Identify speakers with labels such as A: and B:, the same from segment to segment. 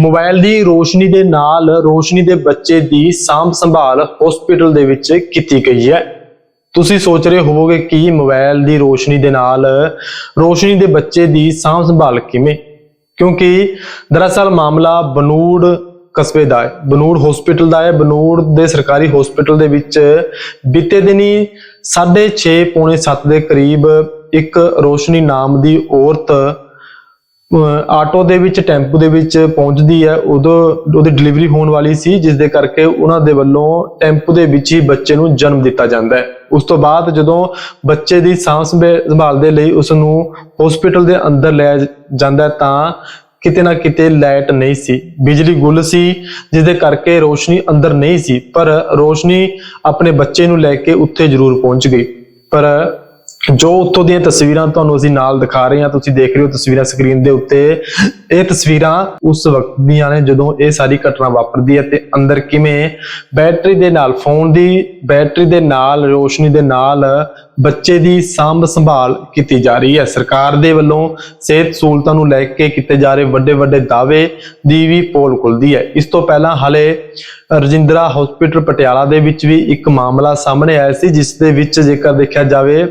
A: Mobile ਦੀ ਰੋਸ਼ਨੀ ਦੇ ਨਾਲ ਰੋਸ਼ਨੀ ਦੇ ਬੱਚੇ ਦੀ ਸਾਂਭ ਸੰਭਾਲ ਹਸਪੀਟਲ ਦੇ ਵਿੱਚ ਕੀਤੀ ਗਈ ਹੈ। ਤੁਸੀਂ ਸੋਚ ਰਹੇ ਹੋਵੋਗੇ ਕਿ ਮੋਬਾਈਲ ਦੀ ਰੋਸ਼ਨੀ ਦੇ ਨਾਲ ਰੋਸ਼ਨੀ ਦੇ ਬੱਚੇ ਦੀ ਸਾਂਭ ਸੰਭਾਲ ਕਿਵੇਂ? ਕਿਉਂਕਿ ਦਰਅਸਲ ਮਾਮਲਾ ਬਨੂੜ ਕਸਬੇ ਦਾ ਹੈ। ਬਨੂੜ ਹਸਪੀਟਲ ਦਾ ਹੈ। ਬਨੂੜ ਦੇ ਸਰਕਾਰੀ ਹਸਪੀਟਲ ਦੇ ਵਿੱਚ ਬੀਤੇ ਦਿਨੀ 6:30 ਪੌਣੇ 7 ਦੇ ਕਰੀਬ ਇੱਕ ਰੋਸ਼ਨੀ ਨਾਮ ਦੀ ਔਰਤ ਆਟੋ ਦੇ ਵਿੱਚ, ਟੈਂਪੂ ਦੇ ਵਿੱਚ ਪਹੁੰਚਦੀ ਹੈ। ਉਦੋਂ ਉਹਦੀ ਡਿਲੀਵਰੀ ਹੋਣ ਵਾਲੀ ਸੀ ਜਿਸ ਦੇ ਕਰਕੇ ਉਹਨਾਂ ਦੇ ਵੱਲੋਂ ਟੈਂਪੂ ਦੇ ਵਿੱਚ ਹੀ ਬੱਚੇ ਨੂੰ ਜਨਮ ਦਿੱਤਾ ਜਾਂਦਾ ਹੈ। ਉਸ ਤੋਂ ਬਾਅਦ ਜਦੋਂ ਬੱਚੇ ਦੀ ਸਾਂਭ ਸੰਭੇ- ਸੰਭਾਲ ਦੇ ਲਈ ਉਸ ਨੂੰ ਹਸਪੀਟਲ ਦੇ ਅੰਦਰ ਲਿਆ ਜਾਂਦਾ ਤਾਂ ਕਿਤੇ ਨਾ ਕਿਤੇ ਲਾਈਟ ਨਹੀਂ ਸੀ। ਬਿਜਲੀ ਗੁੱਲ ਸੀ ਜਿਸ ਦੇ ਕਰਕੇ ਰੋਸ਼ਨੀ ਅੰਦਰ ਨਹੀਂ ਸੀ, ਪਰ ਰੋਸ਼ਨੀ ਆਪਣੇ ਬੱਚੇ ਨੂੰ ਲੈ ਕੇ ਉੱਥੇ ਜ਼ਰੂਰ ਪਹੁੰਚ ਗਈ। ਪਰ ਜੋ ਉੱਥੋਂ ਦੀਆਂ ਤਸਵੀਰਾਂ ਤੁਹਾਨੂੰ ਅਸੀਂ ਨਾਲ ਦਿਖਾ ਰਹੇ ਹਾਂ, ਤੁਸੀਂ ਦੇਖ ਰਹੇ ਹੋ ਤਸਵੀਰਾਂ ਸਕਰੀਨ ਦੇ ਉੱਤੇ। ਇਹ ਤਸਵੀਰਾਂ ਉਸ ਵਕਤ ਦੀਆਂ ਨੇ ਜਦੋਂ ਇਹ ਸਾਰੀ ਘਟਨਾ ਵਾਪਰਦੀ ਹੈ ਤੇ ਅੰਦਰ ਕਿਵੇਂ ਬੈਟਰੀ ਦੇ ਨਾਲ, ਫੋਨ ਦੀ ਬੈਟਰੀ ਦੇ ਨਾਲ, ਰੋਸ਼ਨੀ ਦੇ ਨਾਲ ਬੱਚੇ ਦੀ ਸਾਂਭ ਸੰਭਾਲ ਕੀਤੀ ਜਾ ਰਹੀ ਹੈ। ਸਰਕਾਰ ਦੇ ਵੱਲੋਂ ਸਿਹਤ ਸਹੂਲਤਾਂ ਨੂੰ ਲੈ ਕੇ ਕੀਤੇ ਜਾ ਰਹੇ ਵੱਡੇ ਵੱਡੇ ਦਾਅਵੇ ਦੀ ਵੀ ਪੋਲ ਖੁੱਲਦੀ ਹੈ। ਇਸ ਤੋਂ ਪਹਿਲਾਂ ਹਲੇ ਰਜਿੰਦਰਾ ਹਸਪੀਟਲ ਪਟਿਆਲਾ ਦੇ ਵਿੱਚ ਵੀ ਇੱਕ ਮਾਮਲਾ ਸਾਹਮਣੇ ਆਇਆ ਸੀ, ਜਿਸ ਦੇ ਵਿੱਚ ਜੇਕਰ ਦੇਖਿਆ ਜਾਵੇ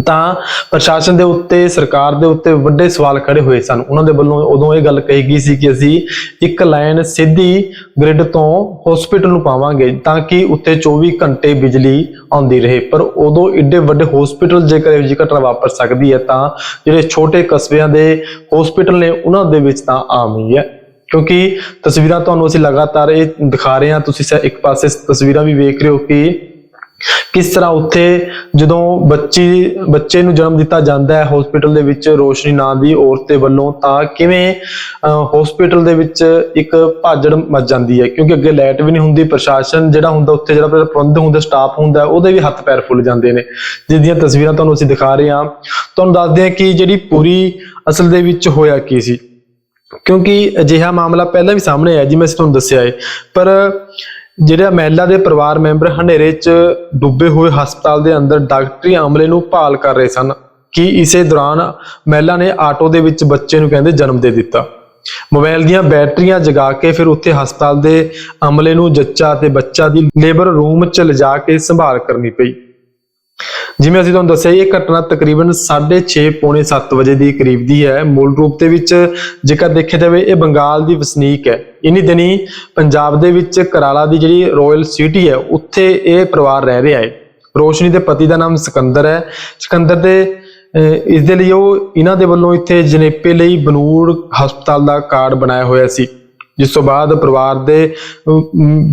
A: ਤਾਂ ਪ੍ਰਸ਼ਾਸਨ ਦੇ ਉੱਤੇ, ਸਰਕਾਰ ਦੇ ਉੱਤੇ ਵੱਡੇ ਸਵਾਲ ਖੜੇ ਹੋਏ ਸਨ। ਉਹਨਾਂ ਦੇ ਵੱਲੋਂ ਉਦੋਂ ਇਹ ਗੱਲ ਕਹੀ ਗਈ ਸੀ ਕਿ ਅਸੀਂ ਇੱਕ ਲਾਈਨ ਸਿੱਧੀ ਗ੍ਰਿਡ ਤੋਂ ਹਸਪੀਟਲ ਨੂੰ ਪਾਵਾਂਗੇ ਤਾਂ ਕਿ ਉੱਤੇ 24 ਘੰਟੇ ਬਿਜਲੀ ਆਉਂਦੀ ਰਹੇ। ਪਰ ਉਦੋਂ ਇੱਡੇ ਵੱਡੇ ਹਸਪੀਟਲ ਜੇਕਰ ਇਹ ਜਿਹੀ ਘਟਨਾ ਵਾਪਰ ਸਕਦੀ ਹੈ ਤਾਂ ਜਿਹੜੇ ਛੋਟੇ ਕਸਬਿਆਂ ਦੇ ਹਸਪੀਟਲ ਨੇ, ਉਹਨਾਂ ਦੇ ਵਿੱਚ ਤਾਂ ਆਮ ਹੀ ਹੈ। ਕਿਉਂਕਿ ਤਸਵੀਰਾਂ ਤੁਹਾਨੂੰ ਅਸੀਂ ਲਗਾਤਾਰ ਇਹ ਦਿਖਾ ਰਹੇ ਹਾਂ। ਤੁਸੀਂ ਸ- ਇੱਕ ਪਾਸੇ ਤਸਵੀਰਾਂ ਵੀ ਵੇਖ ਰਹੇ ਹੋ ਕਿ ਕਿਸ ਤਰ੍ਹਾਂ ਉੱਥੇ ਜਦੋਂ ਬੱਚੀ, ਬੱਚੇ ਨੂੰ ਜਨਮ ਦਿੱਤਾ ਜਾਂਦਾ ਹੈ ਹਸਪੀਟਲ ਦੇ ਵਿੱਚ ਰੋਸ਼ਨੀ ਨਾਂ ਦੀ ਔਰਤ ਦੇ ਵੱਲੋਂ, ਤਾਂ ਕਿਵੇਂ ਹਸਪੀਟਲ ਦੇ ਵਿੱਚ ਇੱਕ ਭਾਜੜ ਮਚ ਜਾਂਦੀ ਹੈ? ਕਿਉਂਕਿ ਅੱਗੇ ਲਾਈਟ ਵੀ ਨਹੀਂ ਹੁੰਦੀ, ਪ੍ਰਸ਼ਾਸਨ ਜਿਹੜਾ ਹੁੰਦਾ ਉੱਥੇ, ਜਿਹੜਾ ਪ੍ਰਬੰਧ ਹੁੰਦਾ ਸਟਾਫ ਹੁੰਦਾ, ਉਹਦੇ ਵੀ ਹੱਥ ਪੈਰ ਫੁੱਲ ਜਾਂਦੇ ਨੇ। ਜਿਸ ਦੀਆਂ ਤਸਵੀਰਾਂ ਤੁਹਾਨੂੰ ਅਸੀਂ ਦਿਖਾ ਰਹੇ ਹਾਂ। ਤੁਹਾਨੂੰ ਦੱਸਦੇ ਹਾਂ ਕਿ ਜਿਹੜੀ ਪੂਰੀ ਅਸਲ ਦੇ ਵਿੱਚ ਹੋਇਆ ਕੀ ਸੀ? ਕਿਉਂਕਿ ਅਜਿਹਾ ਮਾਮਲਾ ਪਹਿਲਾਂ ਵੀ ਸਾਹਮਣੇ ਆਇਆ, ਜਿਵੇਂ ਮੈਂ ਤੁਹਾਨੂੰ ਦੱਸਿਆ ਹੈ। ਪਰ ਜਿਹੜਾ ਮਹਿਲਾ ਦੇ ਪਰਿਵਾਰ ਮੈਂਬਰ ਹਨੇਰੇ 'ਚ ਡੁੱਬੇ ਹੋਏ ਹਸਪਤਾਲ ਦੇ ਅੰਦਰ ਡਾਕਟਰੀ ਅਮਲੇ ਨੂੰ ਭਾਲ ਕਰ ਰਹੇ ਸਨ ਕਿ ਇਸੇ ਦੌਰਾਨ ਮਹਿਲਾ ਨੇ ਆਟੋ ਦੇ ਵਿੱਚ ਬੱਚੇ ਨੂੰ ਕਹਿੰਦੇ ਜਨਮ ਦੇ ਦਿੱਤਾ। ਮੋਬਾਈਲ ਦੀਆਂ ਬੈਟਰੀਆਂ ਜਗਾ ਕੇ ਫਿਰ ਉੱਥੇ ਹਸਪਤਾਲ ਦੇ ਅਮਲੇ ਨੂੰ ਜੱਚਾ ਤੇ ਬੱਚਾ ਦੀ ਲੇਬਰ ਰੂਮ 'ਚ ਲਿਜਾ ਕੇ ਸੰਭਾਲ ਕਰਨੀ ਪਈ। ਜਿਵੇਂ ਅਸੀਂ ਤੁਹਾਨੂੰ ਦੱਸਿਆ ਇਹ ਘਟਨਾ ਤਕਰੀਬਨ 6:30 ਪੌਣੇ 7 ਵਜੇ ਦੀ ਕਰੀਬ ਦੀ ਹੈ। ਮੂਲ ਰੂਪ ਦੇ ਵਿੱਚ ਜੇਕਰ ਦੇਖਿਆ ਜਾਵੇ, ਇਹ ਬੰਗਾਲ ਦੀ ਵਸਨੀਕ ਹੈ। ਇਨੀ ਦਿਨੀ ਪੰਜਾਬ ਦੇ ਵਿੱਚ ਕਰਾਲਾ ਦੀ ਜਿਹੜੀ ਰਾਇਲ ਸਿਟੀ ਹੈ, ਉੱਥੇ ਇਹ ਪਰਿਵਾਰ ਰਹਿ ਰਿਹਾ ਹੈ। ਰੋਸ਼ਨੀ ਦੇ ਪਤੀ ਦਾ ਨਾਮ ਸਿਕੰਦਰ ਹੈ। ਸਿਕੰਦਰ ਦੇ ਇਸ ਦੇ ਲਈ ਉਹ ਇਹਨਾਂ ਦੇ ਵੱਲੋਂ ਇੱਥੇ ਜਨੇਪੇ ਲਈ ਬਨੂੜ ਹਸਪਤਾਲ ਦਾ ਕਾਰਡ ਬਣਾਇਆ ਹੋਇਆ ਸੀ। ਜਿਸ ਤੋਂ ਬਾਅਦ ਪਰਿਵਾਰ ਦੇ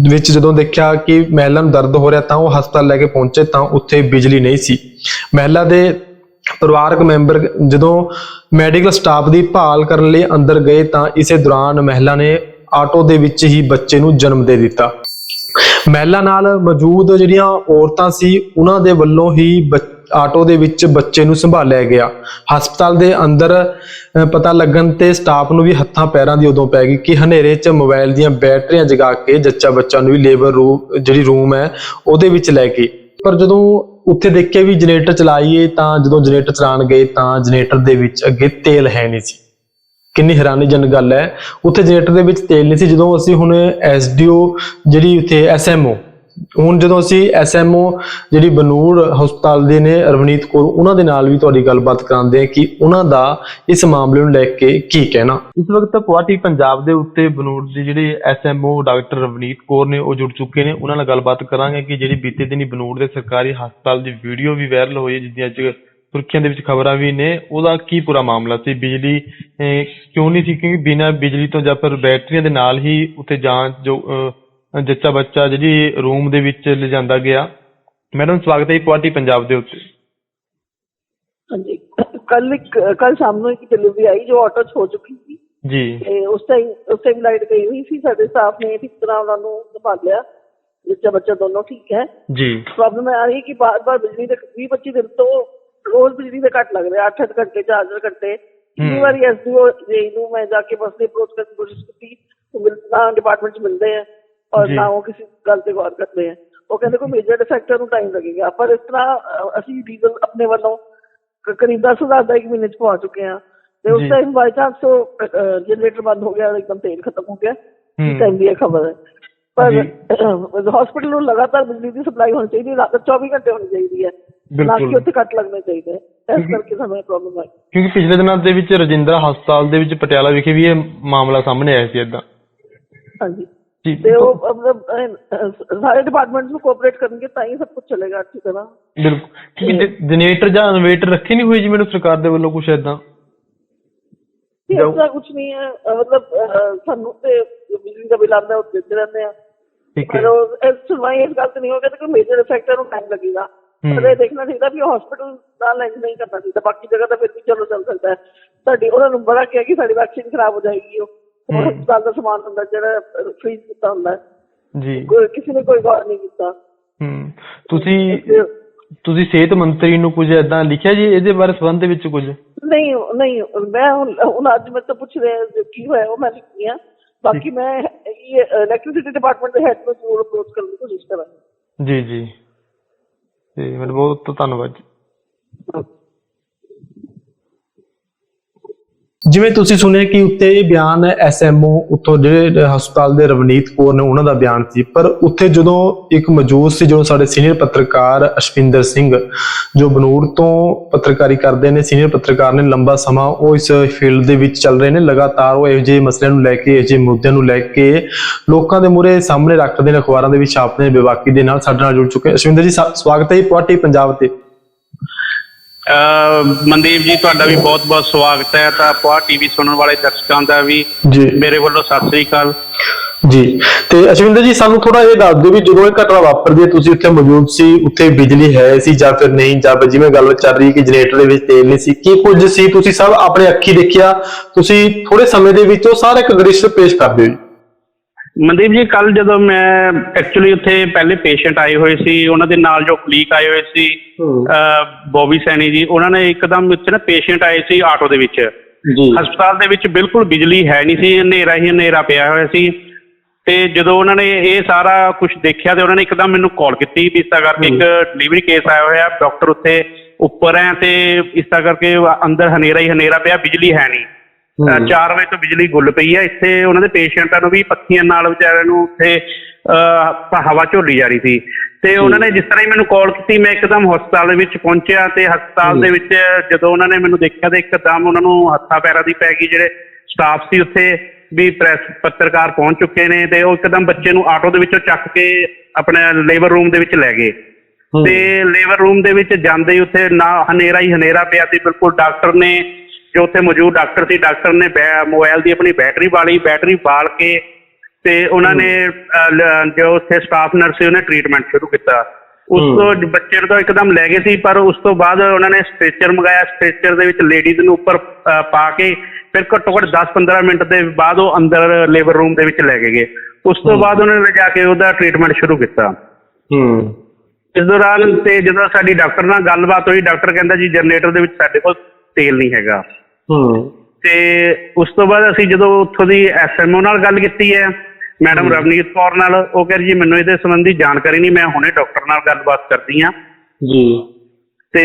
A: ਵਿੱਚ ਜਦੋਂ ਦੇਖਿਆ ਕਿ ਮਹਿਲਾ ਨੂੰ ਦਰਦ ਹੋ ਰਿਹਾ ਤਾਂ ਉਹ ਹਸਪਤਾਲ ਲੈ ਕੇ ਪਹੁੰਚੇ ਤਾਂ ਉੱਥੇ ਬਿਜਲੀ ਨਹੀਂ ਸੀ। ਮਹਿਲਾ ਦੇ ਪਰਿਵਾਰਕ ਮੈਂਬਰ ਜਦੋਂ ਮੈਡੀਕਲ ਸਟਾਫ ਦੀ ਭਾਲ ਕਰਨ ਲਈ ਅੰਦਰ ਗਏ ਤਾਂ ਇਸੇ ਦੌਰਾਨ ਮਹਿਲਾ ਨੇ ਆਟੋ ਦੇ ਵਿੱਚ ਹੀ ਬੱਚੇ ਨੂੰ ਜਨਮ ਦੇ ਦਿੱਤਾ। ਮਹਿਲਾ ਨਾਲ ਮੌਜੂਦ ਜਿਹੜੀਆਂ ਔਰਤਾਂ ਸੀ, ਉਹਨਾਂ ਦੇ ਵੱਲੋਂ ਹੀ ਬੱਚ- ਆਟੋ ਦੇ ਵਿੱਚ ਬੱਚੇ ਨੂੰ ਸੰਭਾਲਿਆ ਗਿਆ। ਹਸਪਤਾਲ ਦੇ ਅੰਦਰ ਪਤਾ ਲੱਗਣ ਤੇ ਸਟਾਫ ਨੂੰ ਵੀ ਹੱਥਾਂ ਪੈਰਾਂ ਦੀ ਉਦੋਂ ਪੈ ਗਈ ਕਿ ਹਨੇਰੇ 'ਚ ਮੋਬਾਈਲ ਦੀਆਂ ਬੈਟਰੀਆਂ ਜਗਾ ਕੇ ਜੱਚਾ ਬੱਚਾ ਨੂੰ ਵੀ ਲੇਬਰ ਰੂਮ, ਜਿਹੜੀ ਰੂਮ ਹੈ, ਉਹਦੇ ਵਿੱਚ ਲੈ ਕੇ ਪਰ ਜਦੋਂ ਉੱਥੇ ਦੇਖਿਆ ਵੀ ਜਨਰੇਟਰ ਚਲਾਈਏ ਤਾਂ ਜਦੋਂ ਜਨਰੇਟਰ ਚਲਾਉਣ ਗਏ ਤਾਂ ਜਨਰੇਟਰ ਦੇ ਵਿੱਚ ਅੱਗੇ ਤੇਲ ਹੈ ਨਹੀਂ ਸੀ। ਕਿੰਨੀ ਹੈਰਾਨੀਜਨਕ ਗੱਲ ਹੈ। ਉੱਥੇ ਜਨਰੇਟਰ ਦੇ ਵਿੱਚ ਤੇਲ ਨਹੀਂ ਸੀ। ਜਦੋਂ ਅਸੀਂ ਹੁਣ ਐਸਡੀਓ ਜਿਹੜੀ ਉੱਥੇ ਐਸਐਮਓ ਹੁਣ ਜਦੋਂ ਅਸੀਂ ਐਸਐਮਓ ਜਿਹੜੀ ਬਨੂੜ ਹਸਪਤਾਲ ਦੇ ਨੇ ਰਵਨੀਤ ਕੌਰ ਉਹਨਾਂ ਦੇ ਨਾਲ ਵੀ ਤੁਹਾਡੀ ਗੱਲਬਾਤ ਕਰਾਉਂਦੇ ਆ ਕਿ ਉਹਨਾਂ ਦਾ ਇਸ ਮਾਮਲੇ ਨੂੰ ਲੈ ਕੇ ਕੀ ਕਹਿਣਾ। ਇਸ ਵਕਤ ਪੁਆਟੀ ਪੰਜਾਬ ਦੇ ਉੱਤੇ ਬਨੂੜ ਦੀ ਜਿਹੜੀ ਐਸਐਮਓ ਡਾਕਟਰ ਰਵਨੀਤ ਕੌਰ ਨੇ ਉਹ ਜੁੜ ਚੁੱਕੇ ਨੇ। ਉਹਨਾਂ ਨਾਲ ਗੱਲਬਾਤ ਕਰਾਂਗੇ ਕਿ ਜਿਹੜੀ ਬੀਤੇ ਦਿਨੀ ਬਨੂੜ ਦੇ ਸਰਕਾਰੀ ਹਸਪਤਾਲ ਦੀ ਵੀਡੀਓ ਵੀ ਵਾਇਰਲ ਹੋਈ ਹੈ ਜਿਸ ਅੱਜ ਸੁਰਖੀਆਂ ਦੇ ਵਿੱਚ ਖਬਰਾਂ ਵੀ ਨੇ। ਉਹਦਾ ਕੀ ਪੂਰਾ ਮਾਮਲਾ ਸੀ? ਬਿਜਲੀ ਕਿਉਂ ਨਹੀਂ ਸੀ? ਕਿਉਂਕਿ ਬਿਨਾਂ ਬਿਜਲੀ ਤੋਂ ਜਾਂ ਫਿਰ ਬੈਟਰੀਆਂ ਦੇ ਨਾਲ ਹੀ ਉੱਥੇ ਜਾਂਚ ਜੋ ਅਹ, ਜੱਚਾ ਬੱਚਾ ਜਿਹੜੀ ਰੂਮ ਦੇ ਵਿੱਚ ਲਿਜਾਂਦਾ ਗਿਆ। ਮੈਡਮ ਸਵਾਗਤ ਹੈ ਜੀ ਪੁਆਟੀ ਪੰਜਾਬ ਦੇ ਉੱਤੇ।
B: ਹਾਂਜੀ। ਕੱਲ ਇੱਕ ਕੱਲ ਸ਼ਾਮ ਨੂੰ ਇੱਕ ਡਿਲੀਵਰੀ ਆਈ ਜੋ ਆਟੋ 'ਚ ਹੋ ਚੁੱਕੀ ਸੀ।
A: ਜੀ।
B: ਤੇ ਉਸ ਟਾਈਮ ਉਸ ਟਾਈਮ ਲਾਈਟ ਗਈ ਹੋਈ ਸੀ। ਸਾਡੇ ਸਟਾਫ ਨੇ ਠੀਕ ਤਰ੍ਹਾਂ ਉਹਨਾਂ ਨੂੰ ਸੰਭਾਲਿਆ। ਬੱਚਾ ਬੱਚਾ ਦੋਨੋਂ ਠੀਕ ਹੈ।
A: ਜੀ।
B: ਪ੍ਰੋਬਲਮ ਆ ਰਹੀ ਕਿ ਬਾਰ-ਬਾਰ ਬਿਜਲੀ ਦੇ 20 25 ਦਿਨ ਤੋਂ ਰੋਜ਼ ਬਿਜਲੀ ਦੇ ਕੱਟ ਲੱਗ ਰਹੇ 8-8 ਘੰਟੇ 4 ਘੰਟੇ। ਕਿੰਨੀ। ਵਾਰੀ ਐਸਡੀਓ ਜੀ ਨੂੰ ਮੈਂ ਜਾ ਕੇ ਬਸ ਦੀ ਅਪਰੋਚ ਕਰਨ ਦੀ ਕੋਸ਼ਿਸ਼ ਕੀਤੀ ਉਹ ਮਿਲਣਾ ਡਿਪਾਰਟਮੈਂਟ 'ਚ ਮਿਲਦੇ ਆ। ਔਰ। ਨਾ ਉਹ ਕਿਸੇ ਗੱਲ ਤੇ ਗੌਰ ਕਰਦੇ ਆ ਉਹ ਕਹਿੰਦੇ ਕੋਈ ਮੇਜਰ ਡਿਫੈਕਟਰ ਨੂੰ ਟਾਈਮ ਲੱਗੇਗਾ ਪਰ ਇਸ ਤਰ੍ਹਾਂ ਅਸੀਂ ਡੀਜ਼ਲ ਆਪਣੇ ਵੱਲੋਂ ਕਰੀਬ 10000 ਦਾ ਇੱਕ ਮਹੀਨੇ 'ਚ ਪਹੁੰਚ ਚੁੱਕੇ ਆ ਤੇ ਉਸ। ਟਾਈਮ ਬਾਈ ਚਾਂਸ ਉਹ ਜਨਰੇਟਰ ਬੰਦ ਹੋ ਗਿਆ ਇੱਕਦਮ ਤੇਲ ਖਤਮ ਹੋ ਗਿਆ। ਇਸ ਟਾਈਮ ਦੀ ਖਬਰ ਹੈ ਪਰ। ਹਸਪੀਟਲ ਨੂੰ ਲਗਾਤਾਰ ਬਿਜਲੀ ਦੀ ਸਪਲਾਈ ਹੋਣੀ ਚਾਹੀਦੀ ਹੈ ਰਾਤ 24 ਘੰਟੇ ਹੋਣੀ ਚਾਹੀਦੀ ਹੈ ਨਾ
A: ਬਿਲਕੁਲ।
B: ਕਿ ਉੱਥੇ ਕੱਟ ਲੱਗਣੇ ਚਾਹੀਦੇ। ਇਸ ਕਰਕੇ ਸਾਨੂੰ ਪ੍ਰੋਬਲਮ ਆਈ
A: ਕਿਉਂਕਿ ਪਿਛਲੇ ਦਿਨਾਂ ਦੇ ਵਿੱਚ ਰਜਿੰਦਰਾ ਹਸਪਤਾਲ ਦੇ ਵਿੱਚ ਪਟਿਆਲਾ ਵਿਖੇ ਵੀ ਇਹ ਮਾਮਲਾ ਸਾਹਮਣੇ ਆਇਆ ਸੀ ਇਦਾਂ
B: ਹਾਂਜੀ ਤੇ ਉਹ ਮਤਲਬ ਸਾਰੇ ਡਿਪਾਰਟਮੈਂਟਸ ਨੂੰ ਕੋਆਪਰੇਟ ਕਰਨਗੇ ਤਾਂ ਹੀ ਸਭ ਕੁਝ ਚੱਲੇਗਾ ਅੱਛੀ ਤਰ੍ਹਾਂ।
A: ਬਿਲਕੁਲ। ਜਨਰੇਟਰ ਜਾਂ ਇਨਵੇਟਰ ਰੱਖੇ ਨਹੀਂ ਹੋਏ ਜੀ ਮੈਨੂੰ ਸਰਕਾਰ ਦੇ ਵੱਲੋਂ ਕੁਝ ਜਾਓ।
B: ਐਸਾ ਕੁਝ ਨਹੀਂ ਹੈ। ਮਤਲਬ ਸਾਨੂੰ ਤੇ ਬਿਜਲੀ ਦਾ ਬਿੱਲ ਆਉਂਦਾ ਉਹ ਦਿੰਦੇ ਰਹਿੰਦੇ ਆ।
A: ਠੀਕ ਹੈ।
B: ਪਰ ਉਹ ਇਸ ਸੁਣਵਾਈ ਇਸ ਗੱਲ ਤੇ ਨਹੀਂ ਹੋਗਾ ਕਿ ਕੋਈ ਮੇਜਰ ਇਫੈਕਟ ਨੂੰ ਟਾਈਮ ਲੱਗੇਗਾ। ਪਰ ਇਹ ਦੇਖਣਾ ਚਾਹੀਦਾ ਵੀ ਹਸਪੀਟਲ ਨਾਲ ਲਿੰਕ ਨਹੀਂ ਕਰਨਾ ਚਾਹੀਦਾ। ਬਾਕੀ ਜਗ੍ਹਾ ਤਾਂ ਫਿਰ ਵੀ ਚਲੋ ਚੱਲ ਸਕਦਾ ਹੈ। ਸਾਡੀ ਉਹਨਾਂ ਨੂੰ ਬੜਾ ਕਿਹਾ ਕਿ ਸਾਡੀ ਵੈਕਸੀਨ ਖਰਾਬ ਹੋ ਜਾਏਗੀ ਉਹ। ਉਹ
A: ਹੂੰ।
B: ਹਸਪਤਾਲ ਦਾ ਸਮਾਨ ਹੁੰਦਾ ਜਿਹੜਾ ਫ੍ਰੀਜ਼ ਕੀਤਾ ਹੁੰਦਾ।
A: ਜੀ।
B: ਕੋਈ ਕਿਸੇ ਨੇ ਕੋਈ ਗੌਰ ਨਹੀਂ ਕੀਤਾ।
A: ਹੂੰ। ਤੁਸੀਂ ਤੁਸੀਂ ਸਿਹਤ ਮੰਤਰੀ ਨੂੰ ਕੁਝ ਇਦਾਂ ਲਿਖਿਆ ਜੀ? ਇਹਦੇ ਬਾਰੇ ਸੰਬੰਧ ਵਿੱਚ ਕੁਝ?
B: ਨਹੀਂ ਨਹੀਂ ਮੈਂ ਹੁਣ ਅੱਜ ਮੈਂ ਤਾਂ ਪੁੱਛ ਰਿਹਾ ਕੀ ਹੋਇਆ ਉਹ ਮੈਂ ਲਿਖੀ ਆ। ਬਾਕੀ ਮੈਂ ਇਹ ਇਲੈਕਟ੍ਰਿਸਿਟੀ ਡਿਪਾਰਟਮੈਂਟ ਦੇ ਹੈਡ ਨੂੰ ਜ਼ਰੂਰ ਅਪਰੋਚ ਕਰਨ ਦੀ ਕੋਸ਼ਿਸ਼ ਕਰਾਂਗੀ।
A: ਜੀ ਜੀ। ਤੇ ਮੈਨੂੰ ਬਹੁਤ ਧੰਨਵਾਦ ਜੀ। ਜਿਵੇਂ ਤੁਸੀਂ ਸੁਣਿਆ ਕਿ ਉੱਤੇ ਇਹ ਬਿਆਨ ਐਸਐਮਓ ਉੱਥੋਂ ਜਿਹੜੇ ਹਸਪਤਾਲ ਦੇ ਰਵਨੀਤ ਕੌਰ ਨੇ ਉਹਨਾਂ ਦਾ ਬਿਆਨ ਸੀ, ਪਰ ਉੱਥੇ ਜਦੋਂ ਇੱਕ ਮੌਜੂਦ ਸੀ, ਜਦੋਂ ਸਾਡੇ ਸੀਨੀਅਰ ਪੱਤਰਕਾਰ ਅਸ਼ਵਿੰਦਰ ਸਿੰਘ ਜੋ ਬਨੂੜ ਤੋਂ ਪੱਤਰਕਾਰੀ ਕਰਦੇ ਨੇ, ਸੀਨੀਅਰ ਪੱਤਰਕਾਰ ਨੇ ਲੰਬਾ ਸਮਾਂ ਉਹ ਇਸ ਫੀਲਡ ਦੇ ਵਿੱਚ ਚੱਲ ਰਹੇ ਨੇ, ਲਗਾਤਾਰ ਉਹ ਇਹੋ ਜਿਹੇ ਮਸਲਿਆਂ ਨੂੰ ਲੈ ਕੇ, ਇਹੋ ਜਿਹੇ ਮੁੱਦਿਆਂ ਨੂੰ ਲੈ ਕੇ ਲੋਕਾਂ ਦੇ ਮੂਹਰੇ ਸਾਹਮਣੇ ਰੱਖਦੇ ਨੇ, ਅਖਬਾਰਾਂ ਦੇ ਵਿੱਚ ਛਾਪਦੇ ਨੇ ਬੇਬਾਕੀ ਦੇ ਨਾਲ ਸਾਡੇ ਨਾਲ ਜੁੜ ਚੁੱਕੇ ਅਸ਼ਵਿੰਦਰ ਜੀ ਸਵਾਗਤ ਹੈ ਜੀ, ਪੁਆਟੀ ਪੰਜਾਬ ਤੇ।
C: ਮਨਦੀਪ ਜੀ ਤੁਹਾਡਾ ਵੀ ਬਹੁਤ-ਬਹੁਤ ਸਵਾਗਤ ਹੈ। ਤਾਂ ਪਵਾ ਟੀਵੀ ਸੁਣਨ ਵਾਲੇ ਦਰਸ਼ਕਾਂ ਦਾ ਵੀ ਮੇਰੇ ਵੱਲੋਂ ਸਤਿ ਸ੍ਰੀ ਅਕਾਲ।
A: ਜੀ। ਤੇ ਅਸ਼ਵਿੰਦਰ ਜੀ ਸਾਨੂੰ ਥੋੜਾ ਇਹ ਦੱਸ ਦਿਓ ਵੀ ਜਦੋਂ ਇਹ ਘਟਨਾ ਵਾਪਰਦੀ ਹੈ ਤੁਸੀਂ ਉੱਥੇ ਮੌਜੂਦ ਸੀ ਉੱਥੇ ਬਿਜਲੀ ਹੈ ਸੀ ਜਾਂ ਫਿਰ ਨਹੀਂ ਜਾਂ ਜਿਵੇਂ ਗੱਲ ਚੱਲ ਰਹੀ ਕਿ ਜਨਰੇਟਰ ਦੇ ਵਿੱਚ ਤੇਲ ਨਹੀਂ ਸੀ ਕੀ ਕੁਝ ਸੀ? ਤੁਸੀਂ ਸਭ ਆਪਣੇ ਅੱਖੀ ਦੇਖਿਆ। ਤੁਸੀਂ ਥੋੜੇ ਸਮੇਂ ਦੇ ਵਿੱਚ ਉਹ ਸਾਰਾ ਇੱਕ ਦ੍ਰਿਸ਼ ਪੇਸ਼ ਕਰ ਦਿਓ ਜੀ।
C: ਮਨਦੀਪ ਜੀ ਕੱਲ ਜਦੋਂ ਮੈਂ ਐਕਚੁਅਲੀ ਉੱਥੇ ਪਹਿਲੇ ਪੇਸ਼ੈਂਟ ਆਏ ਹੋਏ ਸੀ ਉਹਨਾਂ ਦੇ ਨਾਲ ਜੋ ਕਲੀਕ ਆਏ ਹੋਏ ਸੀ ਬੋਬੀ ਸੈਣੀ ਜੀ ਉਹਨਾਂ ਨੇ ਇੱਕਦਮ ਉੱਥੇ ਨਾ ਪੇਸ਼ੈਂਟ ਆਏ ਸੀ ਆਟੋ ਦੇ ਵਿੱਚ।
A: ਜੀ।
C: ਹਸਪਤਾਲ ਦੇ ਵਿੱਚ ਬਿਲਕੁਲ ਬਿਜਲੀ ਹੈ ਨਹੀਂ ਸੀ ਹਨੇਰਾ ਹੀ ਹਨੇਰਾ ਪਿਆ ਹੋਇਆ ਸੀ। ਤੇ ਜਦੋਂ ਉਹਨਾਂ ਨੇ ਇਹ ਸਾਰਾ ਕੁਝ ਦੇਖਿਆ ਤੇ ਉਹਨਾਂ ਨੇ ਇੱਕਦਮ ਮੈਨੂੰ ਕਾਲ ਕੀਤੀ ਵੀ ਇਸ ਤਰ੍ਹਾਂ ਕਰਕੇ ਇੱਕ ਡਿਲੀਵਰੀ ਕੇਸ ਆਇਆ ਹੋਇਆ ਡਾਕਟਰ ਉੱਥੇ ਉੱਪਰ ਹੈ ਤੇ ਇਸ ਤਰ੍ਹਾਂ ਕਰਕੇ ਅੰਦਰ ਹਨੇਰਾ ਹੀ ਹਨੇਰਾ ਪਿਆ ਬਿਜਲੀ ਹੈ ਨਹੀਂ। 4 ਵਜੇ ਤੋਂ ਬਿਜਲੀ ਗੁੱਲ ਪਈ ਹੈ। ਇੱਥੇ ਉਹਨਾਂ ਦੇ ਪੇਸ਼ੈਂਟਾਂ ਨੂੰ ਵੀ ਪੱਖੀਆਂ ਨਾਲ ਵਿਚਾਰਿਆਂ ਨੂੰ ਉੱਥੇ ਹਵਾ ਝੋਲੀ ਜਾ ਰਹੀ ਸੀ। ਤੇ ਉਹਨਾਂ ਨੇ ਜਿਸ ਤਰ੍ਹਾਂ ਹੀ ਮੈਨੂੰ ਕਾਲ ਕੀਤੀ ਮੈਂ ਇੱਕਦਮ ਹਸਪਤਾਲ ਦੇ ਵਿੱਚ ਪਹੁੰਚਿਆ ਤੇ ਹਸਪਤਾਲ ਦੇ ਵਿੱਚ ਜਦੋਂ ਉਹਨਾਂ ਨੇ ਮੈਨੂੰ ਦੇਖਿਆ ਤੇ ਇੱਕਦਮ ਉਹਨਾਂ ਨੂੰ ਹੱਥਾਂ ਪੈਰਾਂ ਦੀ ਪੈ ਗਈ। ਜਿਹੜੇ ਸਟਾਫ ਸੀ ਉੱਥੇ ਵੀ ਪ੍ਰੈਸ ਪੱਤਰਕਾਰ ਪਹੁੰਚ ਚੁੱਕੇ ਨੇ ਤੇ ਉਹ ਇੱਕਦਮ ਬੱਚੇ ਨੂੰ ਆਟੋ ਦੇ ਵਿੱਚੋਂ ਚੱਕ ਕੇ ਆਪਣੇ ਲੇਬਰ ਰੂਮ ਦੇ ਵਿੱਚ ਲੈ ਗਏ। ਤੇ ਲੇਬਰ ਰੂਮ ਦੇ ਵਿੱਚ ਜਾਂਦੇ ਹੀ ਉੱਥੇ ਨਾ ਹਨੇਰਾ ਹੀ ਹਨੇਰਾ ਪਿਆ ਸੀ ਬਿਲਕੁਲ ਡਾਕਟਰ ਨੇ ਜੋ ਉੱਥੇ ਮੌਜੂਦ ਡਾਕਟਰ ਸੀ ਡਾਕਟਰ ਨੇ ਮੋਬਾਈਲ ਦੀ ਆਪਣੀ ਬੈਟਰੀ ਵਾਲੀ ਬੈਟਰੀ ਬਾਲ ਕੇ ਤੇ ਉਹਨਾਂ ਨੇ ਜੋ ਉੱਥੇ ਸਟਾਫ ਨਰਸ ਸੀ ਉਹਨੇ ਟ੍ਰੀਟਮੈਂਟ ਸ਼ੁਰੂ ਕੀਤਾ। ਉਸ ਤੋਂ ਜ- ਬੱਚੇ ਨੂੰ ਤਾਂ ਇੱਕਦਮ ਲੈ ਗਏ ਸੀ ਪਰ ਉਸ ਤੋਂ ਬਾਅਦ ਉਹਨਾਂ ਨੇ ਸਟ੍ਰੈਚਰ ਮੰਗਾਇਆ ਸਟ੍ਰੈਚਰ ਦੇ ਵਿੱਚ ਲੇਡੀਜ਼ ਨੂੰ ਉੱਪਰ ਪਾ ਕੇ ਫਿਰ ਘੱਟੋ ਘੱਟ 10-15 ਮਿੰਟ ਦੇ ਬਾਅਦ ਉਹ ਅੰਦਰ ਲੇਬਰ ਰੂਮ ਦੇ ਵਿੱਚ ਲੈ ਕੇ ਗਏ। ਉਸ ਤੋਂ ਬਾਅਦ ਉਹਨਾਂ ਨੇ ਲਿਜਾ ਕੇ ਉਹਦਾ ਟ੍ਰੀਟਮੈਂਟ ਸ਼ੁਰੂ ਕੀਤਾ।
A: ਹੂੰ।
C: ਇਸ ਦੌਰਾਨ ਤੇ ਜਦੋਂ ਸਾਡੀ ਡਾਕਟਰ ਨਾਲ ਗੱਲਬਾਤ ਹੋਈ ਡਾਕਟਰ ਕਹਿੰਦਾ ਜੀ ਜਨਰੇਟਰ ਦੇ ਵਿੱਚ ਸਾਡੇ ਕੋਲ ਤੇਲ ਨਹੀਂ ਹੈਗਾ।
A: ਹੂੰ।
C: ਤੇ ਉਸ ਤੋਂ ਬਾਅਦ ਅਸੀਂ ਜਦੋਂ ਉੱਥੋਂ ਦੀ ਐਸਐਮਓ ਨਾਲ ਗੱਲ ਕੀਤੀ ਹੈ ਮੈਡਮ ਰਵਨੀਤ ਕੌਰ ਨਾਲ ਉਹ ਕਹਿੰਦੀ ਜੀ ਮੈਨੂੰ ਇਹਦੇ ਸੰਬੰਧੀ ਜਾਣਕਾਰੀ ਨਹੀਂ ਮੈਂ ਹੁਣੇ ਡਾਕਟਰ ਨਾਲ ਗੱਲਬਾਤ ਕਰਦੀ ਆ
A: ਜੀ।
C: ਤੇ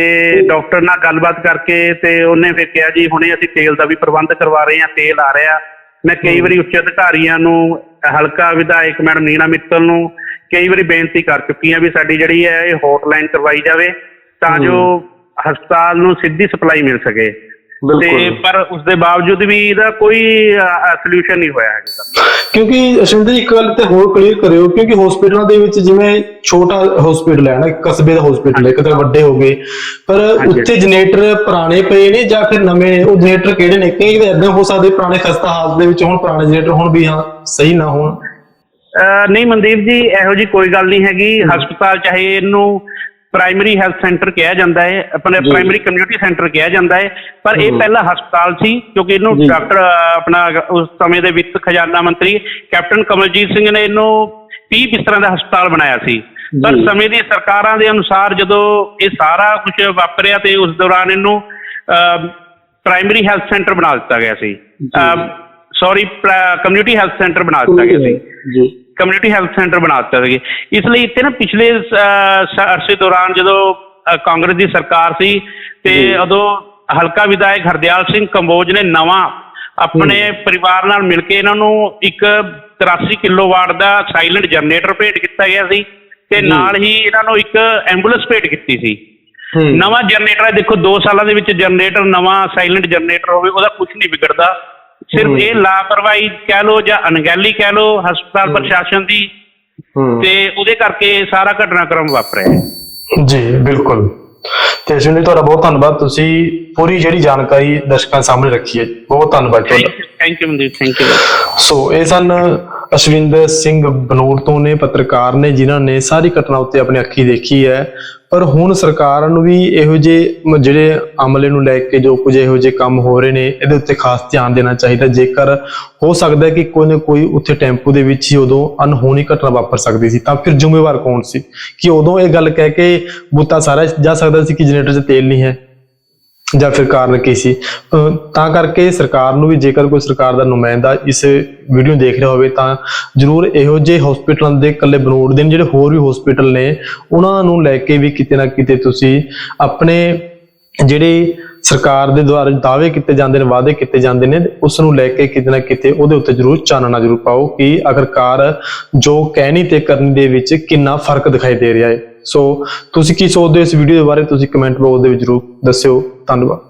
C: ਡਾਕਟਰ ਨਾਲ ਗੱਲਬਾਤ ਕਰਕੇ ਤੇ ਉਹਨੇ ਫਿਰ ਕਿਹਾ ਜੀ ਹੁਣੇ ਅਸੀਂ ਤੇਲ ਦਾ ਵੀ ਪ੍ਰਬੰਧ ਕਰਵਾ ਰਹੇ ਹਾਂ ਤੇਲ ਆ ਰਿਹਾ। ਮੈਂ ਕਈ ਵਾਰੀ ਉੱਚ ਅਧਿਕਾਰੀਆਂ ਨੂੰ ਹਲਕਾ ਵਿਧਾਇਕ ਮੈਡਮ ਨੀਨਾ ਮਿੱਤਲ ਨੂੰ ਕਈ ਵਾਰੀ ਬੇਨਤੀ ਕਰ ਚੁੱਕੀ ਹਾਂ ਵੀ ਸਾਡੀ ਜਿਹੜੀ ਹੈ ਇਹ ਹੌਟਲਾਈਨ ਕਰਵਾਈ ਜਾਵੇ। ਤਾਂ ਜੋ ਹਸਪਤਾਲ ਨੂੰ ਸਿੱਧੀ ਸਪਲਾਈ ਮਿਲ ਸਕੇ। ਤੇ
A: ਬਿਲਕੁਲ।
C: ਪਰ ਉਸ ਦੇ ਬਾਵਜੂਦ ਵੀ ਇਹਦਾ ਕੋਈ ਸੋਲੂਸ਼ਨ ਨਹੀਂ ਹੋਇਆ ਤੱਕ
A: ਕਿਉਂਕਿ ਅਸ਼ਵਿੰਦਰ ਜੀ ਇੱਕ ਗੱਲ ਤੇ ਹੋਰ ਕਲੀਅਰ ਕਰਿਓ ਕਿਉਂਕਿ ਹਸਪੀਟਲਾਂ ਦੇ ਵਿੱਚ ਜਿਵੇਂ ਛੋਟਾ ਹਸਪੀਟਲ ਹੈ ਨਾ ਇੱਕ ਕਸਬੇ ਦਾ ਹਸਪੀਟਲ ਹੈ ਕਿਤੇ ਵੱਡੇ ਹੋ ਗਏ। ਪਰ
C: ਹਾਂਜੀ।
A: ਉੱਥੇ ਜਨਰੇਟਰ ਪੁਰਾਣੇ ਪਏ ਨੇ ਜਾਂ ਫਿਰ ਨਵੇਂ ਨੇ? ਉਹ ਜਨਰੇਟਰ ਕਿਹੜੇ ਨੇ? ਕਈ ਵਾਰ ਇਦਾਂ ਹੋ ਸਕਦੇ ਪੁਰਾਣੇ ਖਸਤਾ ਹਾਲਤ ਦੇ ਵਿੱਚ ਹੁਣ ਪੁਰਾਣੇ ਜਨਰੇਟਰ ਹੁਣ ਵੀ ਹਾਂ ਸਹੀ ਨਾ ਹੋਣ।
C: ਅਹ ਨਹੀਂ ਮਨਦੀਪ ਜੀ ਇਹੋ ਜੀ ਕੋਈ ਗੱਲ ਨਹੀਂ ਹੈਗੀ। ਹਸਪਤਾਲ ਚਾਹੇ ਇਹਨੂੰ ਪ੍ਰਾਇਮਰੀ ਹੈਲਥ ਸੈਂਟਰ ਕਿਹਾ ਜਾਂਦਾ ਹੈ ਆਪਣੇ
A: ਜੀ।
C: ਪ੍ਰਾਇਮਰੀ ਕਮਿਊਨਿਟੀ ਸੈਂਟਰ ਕਿਹਾ ਜਾਂਦਾ ਹੈ ਪਰ ਇਹ
A: ਹਮ।
C: ਪਹਿਲਾ ਹਸਪਤਾਲ ਸੀ ਕਿਉਂਕਿ ਇਹਨੂੰ
A: ਜੀ।
C: ਡਾਕਟਰ ਅਹ, ਆਪਣਾ ਉਸ ਸਮੇਂ ਦੇ ਵਿੱਤ ਖਜ਼ਾਨਾ ਮੰਤਰੀ ਕੈਪਟਨ ਕਮਲਜੀਤ ਸਿੰਘ ਨੇ ਇਹਨੂੰ 30 ਬਿਸਤਰਾਂ ਦਾ ਹਸਪਤਾਲ ਬਣਾਇਆ ਸੀ ਪਰ
A: ਜੀ।
C: ਸਮੇਂ ਦੀ ਸਰਕਾਰਾਂ ਦੇ ਅਨੁਸਾਰ ਜਦੋਂ ਇਹ ਸਾਰਾ ਕੁਝ ਵਾਪਰਿਆ ਤੇ ਉਸ ਦੌਰਾਨ ਇਹਨੂੰ ਪ੍ਰਾਇਮਰੀ ਹੈਲਥ ਸੈਂਟਰ ਬਣਾ ਦਿੱਤਾ ਗਿਆ ਸੀ ਸੌਰੀ ਕਮਿਊਨਿਟੀ ਹੈਲਥ ਸੈਂਟਰ ਬਣਾ ਦਿੱਤਾ ਗਿਆ ਸੀ
A: ਜੀ
C: ਕਮਿਊਨਿਟੀ ਹੈਲਥ ਸੈਂਟਰ ਬਣਾ ਦਿੱਤਾ ਸੀ ਇਸ ਲਈ ਇੱਥੇ ਨਾ ਪਿਛਲੇ ਅਰਸੇ ਦੌਰਾਨ ਜਦੋਂ ਕਾਂਗਰਸ ਦੀ ਸਰਕਾਰ ਸੀ ਤੇ। ਉਦੋਂ ਹਲਕਾ ਵਿਧਾਇਕ ਹਰਦਿਆਲ ਸਿੰਘ ਕੰਬੋਜ ਨੇ ਨਵਾਂ ਆਪਣੇ ਪਰਿਵਾਰ ਨਾਲ ਮਿਲ ਕੇ ਇਹਨਾਂ ਨੂੰ ਇੱਕ 83 ਕਿਲੋਵਾਟ ਦਾ ਸਾਇਲੈਂਟ ਜਨਰੇਟਰ ਭੇਟ ਕੀਤਾ ਗਿਆ ਸੀ ਤੇ। ਨਾਲ ਹੀ ਇਹਨਾਂ ਨੂੰ ਇੱਕ ਐਂਬੂਲੈਂਸ ਭੇਟ ਕੀਤੀ ਸੀ। ਨਵਾਂ ਜਨਰੇਟਰ ਦੇਖੋ 2 ਸਾਲਾਂ ਦੇ ਵਿੱਚ ਜਨਰੇਟਰ ਨਵਾਂ ਸਾਇਲੈਂਟ ਜਨਰੇਟਰ ਹੋਵੇ ਉਹਦਾ ਕੁਝ ਨਹੀਂ ਵਿਗੜਦਾ। ਸਿਰਫ। ਇਹ ਲਾਪਰਵਾਹੀ ਕਹਿ ਲੋ ਜਾਂ ਅਣਗਹਿਲੀ ਕਹਿ ਲੋ ਹਸਪਤਾਲ ਪ੍ਰਸ਼ਾਸਨ ਦੀ ਤੇ ਉਹਦੇ ਕਰਕੇ ਸਾਰਾ ਘਟਨਾਕ੍ਰਮ ਵਾਪਰਿਆ ਹੈ।
A: ਜੀ ਬਿਲਕੁਲ। ਤੇ ਅਸ਼ਵਿਨ ਜੀ ਤੁਹਾਡਾ ਬਹੁਤ ਧੰਨਵਾਦ। ਤੁਸੀਂ ਪੂਰੀ ਜਿਹੜੀ ਜਾਣਕਾਰੀ ਦਰਸ਼ਕਾਂ ਸਾਹਮਣੇ ਰੱਖੀ ਹੈ। ਬਹੁਤ ਧੰਨਵਾਦ ਤੁਹਾਡਾ।
C: Thank you Mandeep thank you
A: so ਇਹ ਸਨ ਅਸ਼ਵਿੰਦਰ ਸਿੰਘ ਬਨੌਰ ਤੋਂ ਨੇ ਪੱਤਰਕਾਰ ਨੇ, ਜਿਨ੍ਹਾਂ ਨੇ ਸਾਰੀ ਘਟਨਾ ਉੱਤੇ ਆਪਣੀ ਅੱਖੀ ਦੇਖੀ ਹੈ। ਪਰ ਹੁਣ ਸਰਕਾਰ ਨੂੰ ਵੀ ਇਹੋ ਜਿਹੇ ਜਿਹੜੇ ਅਮਲੇ ਨੂੰ ਲੈ ਕੇ ਜੋ ਕੁਝ ਇਹੋ ਜਿਹੇ ਕੰਮ ਹੋ ਰਹੇ ਨੇ, ਇਹਦੇ ਉੱਤੇ ਖਾਸ ਧਿਆਨ ਦੇਣਾ ਚਾਹੀਦਾ। ਜੇਕਰ ਹੋ ਸਕਦਾ ਹੈ ਕਿ ਕੋਈ ਨਾ ਕੋਈ ਉੱਥੇ ਟੈਂਪੂ ਦੇ ਵਿੱਚ ਹੀ ਉਦੋਂ ਅਨਹੋਣੀ ਘਟਨਾ ਵਾਪਰ ਸਕਦੀ ਸੀ, ਤਾਂ ਫਿਰ ਜ਼ਿੰਮੇਵਾਰ ਕੌਣ ਸੀ? ਕਿ ਉਦੋਂ ਇਹ ਗੱਲ ਕਹਿ ਕੇ ਬੁੱਤਾ ਸਾਰਾ ਜਾ ਸਕਦਾ ਸੀ ਕਿ ਜਨਰੇਟਰ 'ਚ ਤੇਲ ਨਹੀਂ ਹੈ। ਜਾਂ ਫਿਰ ਕਾਰਨ ਕੀ ਸੀ? ਤਾਂ ਕਰਕੇ ਸਰਕਾਰ ਨੂੰ ਵੀ ਜੇਕਰ ਕੋਈ ਸਰਕਾਰ ਦਾ ਨੁਮਾਇੰਦਾ ਇਸ ਵੀਡੀਓ ਦੇਖ ਰਿਹਾ ਹੋਵੇ ਤਾਂ ਜਰੂਰ ਇਹੋ ਜਿਹੇ ਹਸਪੀਟਲਾਂ ਦੇ ਇਕੱਲੇ ਬਨੋੜ ਦੇ ਜਿਹੜੇ ਹੋਰ ਵੀ ਹਸਪੀਟਲ ਨੇ, ਉਹਨਾਂ ਨੂੰ ਲੈ ਕੇ ਵੀ ਕਿਤੇ ਨਾ ਕਿਤੇ ਤੁਸੀਂ ਆਪਣੇ ਜਿਹੜੇ ਸਰਕਾਰ ਦੇ ਦੁਆਰਾ ਦਾਅਵੇ ਕੀਤੇ ਜਾਂਦੇ ਨੇ, ਵਾਅਦੇ ਕੀਤੇ ਜਾਂਦੇ ਨੇ, ਉਸ ਨੂੰ ਲੈ ਕੇ ਕਿਤੇ ਨਾ ਕਿਤੇ ਉਹਦੇ ਉੱਤੇ ਜਰੂਰ ਚਾਨਣਾ ਜਰੂਰ ਪਾਓ ਕਿ ਆਖਰਕਾਰ ਜੋ ਕਹਿਣੀ ਤੇ ਕਰਨੀ ਦੇ ਵਿੱਚ ਕਿੰਨਾ ਫ਼ਰਕ ਦਿਖਾਈ ਦੇ ਰਿਹਾ ਹੈ। ਸੋ ਤੁਸੀਂ ਕੀ ਸੋਚਦੇ ਹੋ ਇਸ ਵੀਡੀਓ ਦੇ ਬਾਰੇ? ਤੁਸੀਂ ਕਮੈਂਟ ਬਾਕਸ ਦੇ ਵਿੱਚ ਜਰੂਰ ਦੱਸਿਓ। ਧੰਨਵਾਦ।